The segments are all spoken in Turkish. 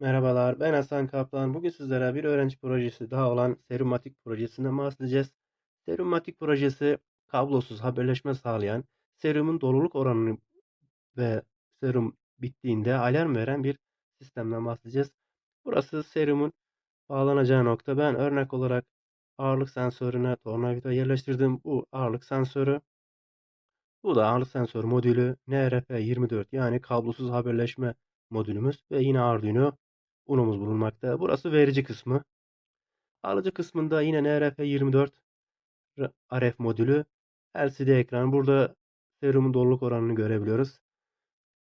Merhabalar, ben Hasan Kaplan. Bugün sizlere bir öğrenci projesi daha olan Serumatik projesinden bahsedeceğiz. Serumatik projesi kablosuz haberleşme sağlayan, serumun doluluk oranını ve serum bittiğinde alarm veren bir sistemden bahsedeceğiz. Burası serumun bağlanacağı nokta. Ben örnek olarak ağırlık sensörüne tornavida yerleştirdim. Bu ağırlık sensörü. Bu da ağırlık sensör modülü NRF24 yani kablosuz haberleşme modülümüz ve yine Arduino Uno'muz bulunmakta. Burası verici kısmı. Alıcı kısmında yine NRF24 RF modülü LCD ekran. Burada serumun doluluk oranını görebiliyoruz.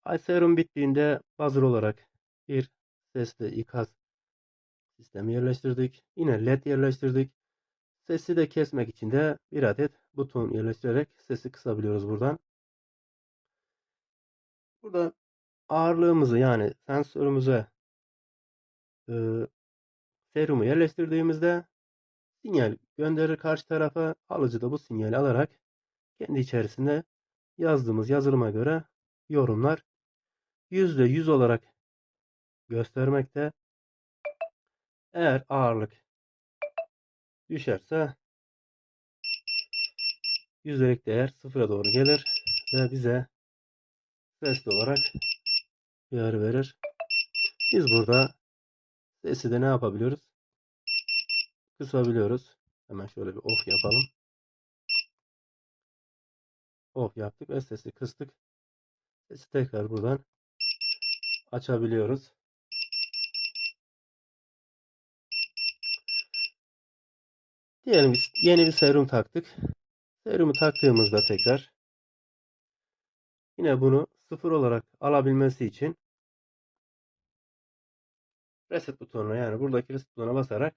Ay serum bittiğinde buzzer olarak bir sesli ikaz sistemi yerleştirdik. Yine led yerleştirdik. Sesi de kesmek için de bir adet buton yerleştirerek sesi kısabiliyoruz buradan. Burada ağırlığımızı yani sensörümüze serumu yerleştirdiğimizde sinyal gönderir karşı tarafa. Alıcı da bu sinyali alarak kendi içerisinde yazdığımız yazılıma göre yorumlar %100 olarak göstermekte. Eğer ağırlık düşerse yüzdelik değer sıfıra doğru gelir ve bize sesli olarak uyarı verir. Biz burada sesi de ne yapabiliyoruz? Kısabiliyoruz. Hemen şöyle bir off yapalım. Off yaptık ve sesi kıstık. Sesi tekrar buradan açabiliyoruz. Diyelim biz yeni bir serum taktık. Serumu taktığımızda tekrar yine bunu sıfır olarak alabilmesi için reset butonuna yani buradaki reset butonuna basarak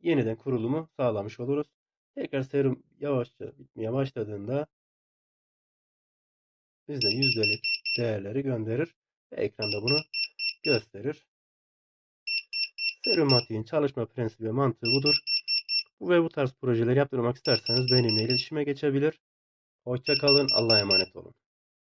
yeniden kurulumu sağlamış oluruz. Tekrar serum yavaşça bitmeye başladığında bizde yüzdelik değerleri gönderir ve ekranda bunu gösterir. Serumatiğin çalışma prensibi mantığı budur. Bu ve bu tarz projeleri yaptırmak isterseniz benimle iletişime geçebilir. Hoşçakalın. Allah'a emanet olun.